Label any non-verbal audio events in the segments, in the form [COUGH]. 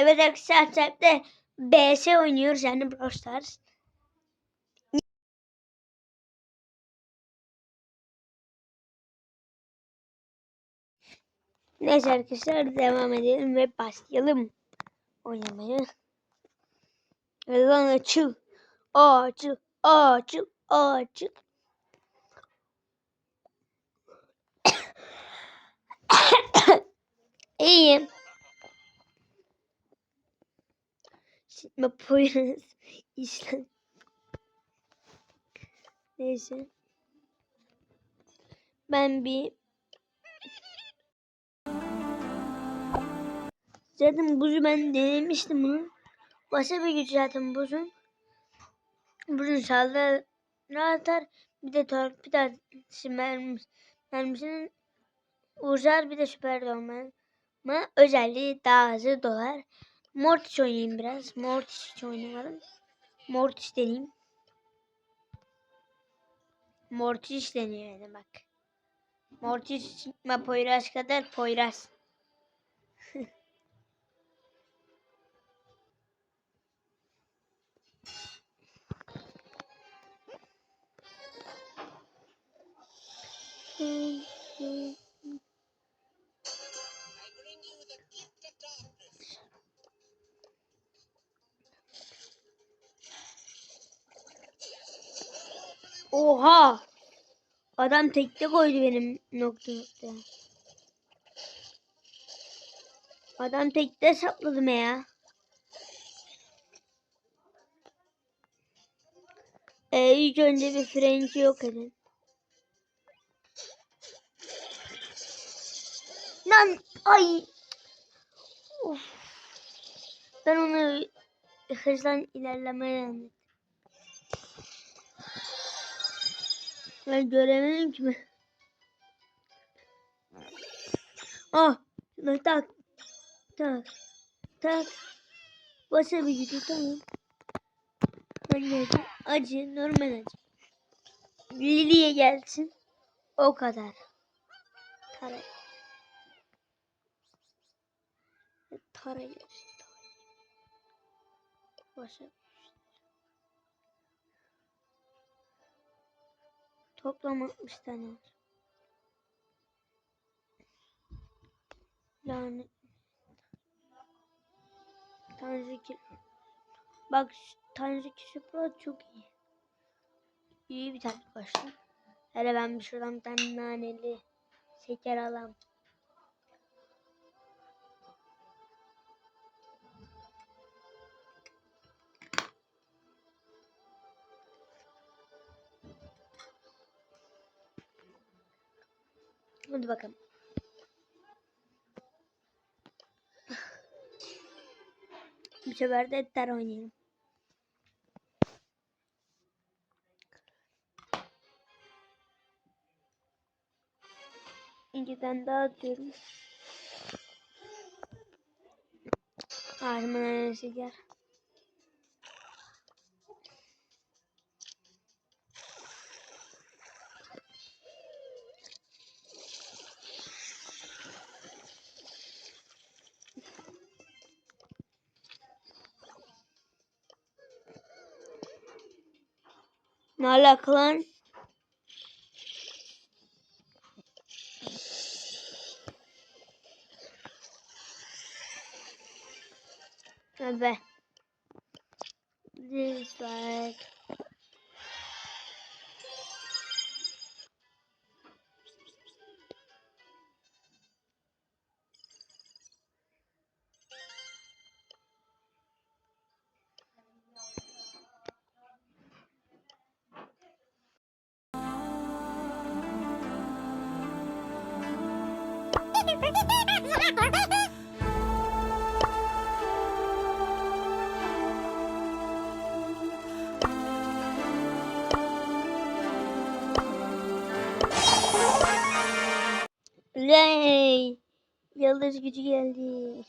Evet arkadaşlar Serp'te BS oynuyoruz yani Brawl Stars. Neyse arkadaşlar devam edelim ve başlayalım oynamaya. Lan açıl. Açıl. Açıl. Açıl. [COUGHS] İyiyim. Şimdi Poyraz işlem. Neyse. Ben bir Zaten buzu ben denemiştim bunu. Başka bir güç zaten buzun. Buzun saldırı atar. Bir de torpil atışı mermis, mermisinin uzar bir de süper dolma. Özelliği daha hızlı dolar. Mortis oynayayım biraz. Mortis hiç oynamadım. Mortis deneyeyim. Mortis deniyor bak. Mortis çıkma Poyraz kadar Poyraz. [LAUGHS] Oha! Adam tekte koydu benim nokta nokta. Adam tekte sapladım ya. Ee, ilk önce bir frenci yok edin. Lan ay. Of. Ben onu hızlan ilerlemeye devam Ben göremedim ki ben. Ah, şunu tak, tak, tak. Basa bir gidiyor tamam. Acı, acı, normal acı. Lili'ye gelsin. O kadar. Tara. Tara gelsin. Toplam 60 tane var. Yani Tanrıki Bak Tanrıki Supra çok iyi. İyi bir tane başla. Hele ben bir şuradan bir tane naneli şeker alam. Hadi bakalım. [LAUGHS] Bu sefer de etler oynayalım. Daha atıyorum. Ağzımın enerjisi gel. Ne alaka lan? Yıldız gücü geldi.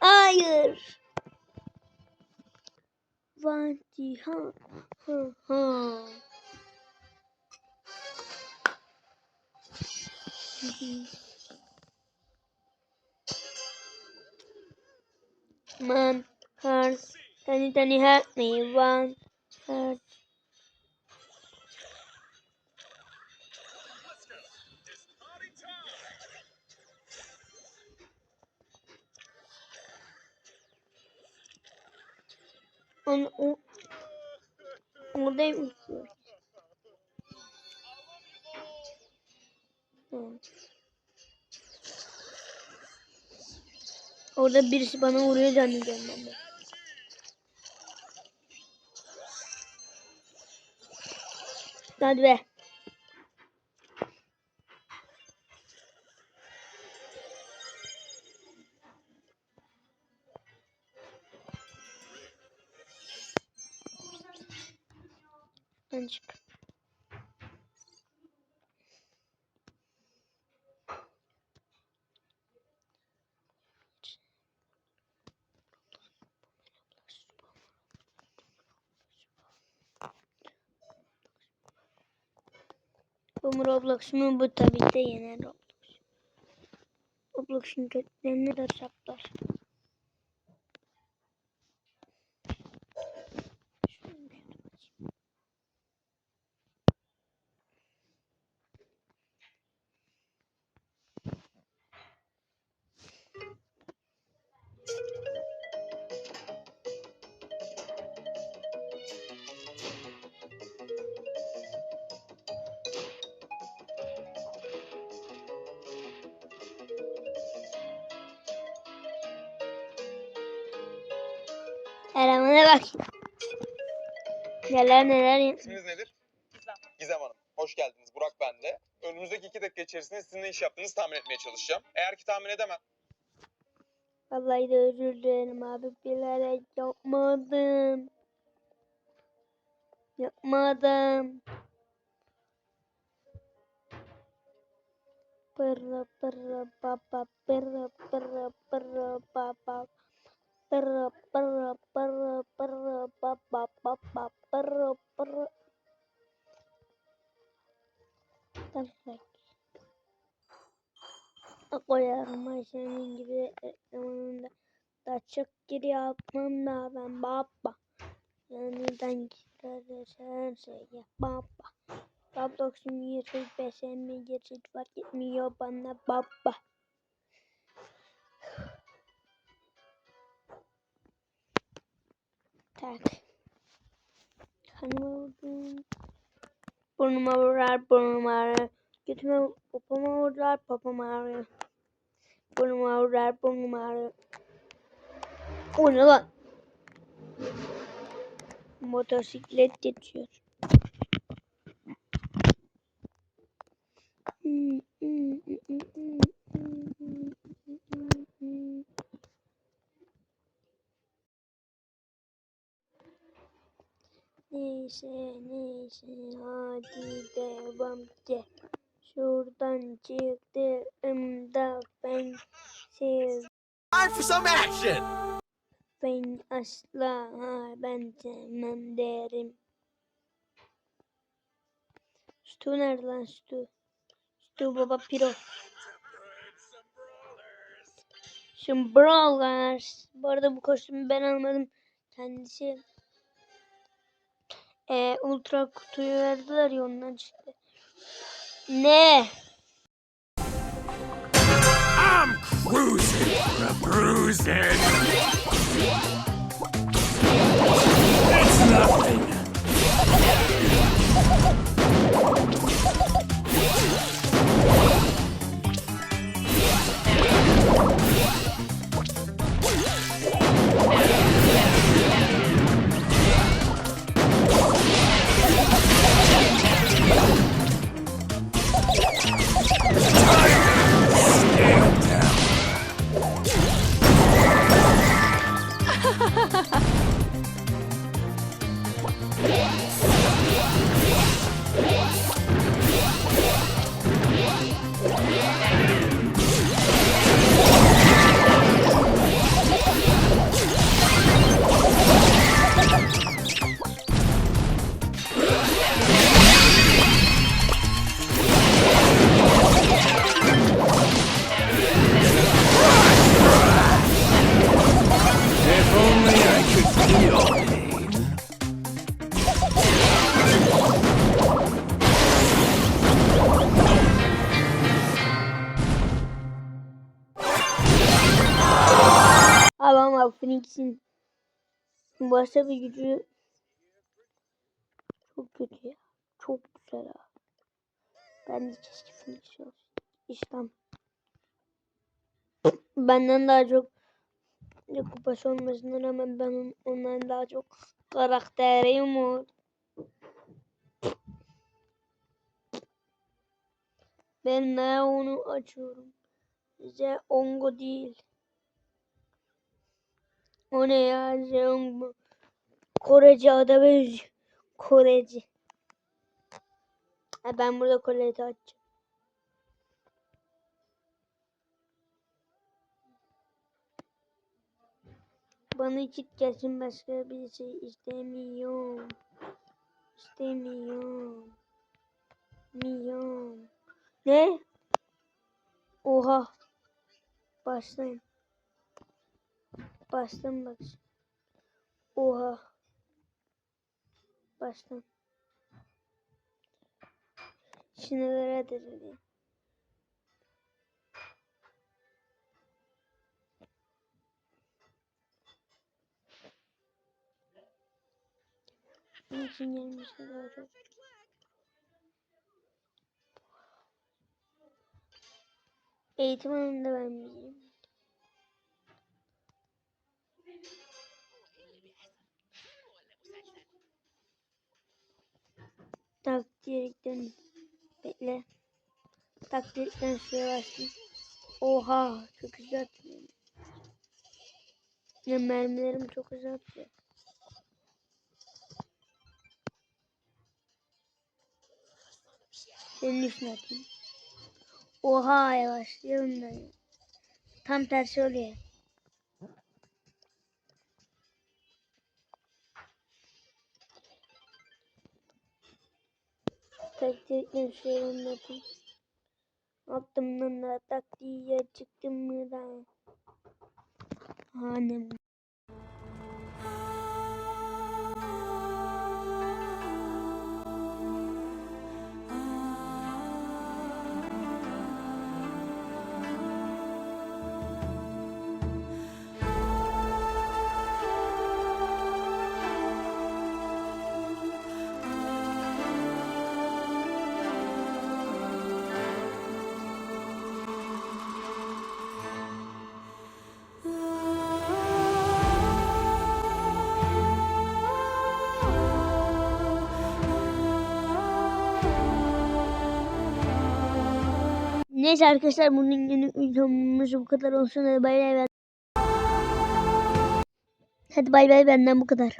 Hayır. Vanti ha ha ha. man heart. Tiny tiny help me one heart. On, o, oradaymış. Tamam. Orada birisi bana vuruyor zannediyorum ben de. Hadi be. Ben çık. Bu mu Roblox mu? Bu tabii de yeni Roblox. Roblox'un kötülerini de saplar. Elemana bak. Neler neler İsminiz nedir? Gizem. Hanım. Hoş geldiniz. Burak ben de. Önümüzdeki iki dakika içerisinde sizin ne iş yaptığınızı tahmin etmeye çalışacağım. Eğer ki tahmin edemem. Vallahi de özür dilerim abi. Bilerek yapmadım. Yapmadım. Pırra pırra baba pırra pırra pırra baba pırra pırra pırra pırra baba baba pırra pırra Perfect. Koyarım ay senin gibi reklamında da çok geri yapmam da ben baba. Yanından girer sen şey ya baba. Roblox'un yeri beşenme yeri fark etmiyor bana baba. Tak. Kanıma vurdum. Burnuma vurar, burnuma ağrıyor. Götüme, popoma vurar, popoma ağrıyor. Burnuma vurar, burnuma ağrıyor. O ne lan? Motosiklet geçiyor. Neyse neyse hadi devam de. Şuradan çıktığımda ben sev Time for some action! ben asla ben sevmem derim. Stu nerede lan Stu? Stu baba piro. Şimdi Brawlers. Bu arada bu kostümü ben almadım. Kendisi e, ultra kutuyu verdiler ya ondan çıktı. Ne? I'm cruising, cruising. It's nothing. Phoenix'in başka bir gücü çok kötü ya. Çok güzel ha. Ben de keşke Phoenix olsun. İslam. Benden daha çok kupası olmasına rağmen ben on- ondan daha çok karakterim var. Ben ne onu açıyorum. Size ongo değil. O ne ya? Zeongo. Korece ada benziyor. Korece. Ha, ben burada Korece açacağım. Bana çit gelsin başka bir şey istemiyorum. İstemiyorum. Miyorum. Ne? Oha. Başlayın. Baştan bak. Oha. Baştan. Sinirlere dedi. Niçin gelmişse daha çok. Eğitim alanında vermeyeceğim. Takdirden bekle. Takdirden şuraya. Oha çok güzel atıyor. Ya mermilerim çok güzel atıyor. Senin üstüne atayım. Oha yavaşlıyorum ben. Tam tersi oluyor. Taktikle şey anlatayım. Attım da taktiğe çıktım mı da. Hanem. Neyse arkadaşlar bunun yeni videomuz bu kadar olsun. Hadi bay bay. Hadi bay bay benden bu kadar.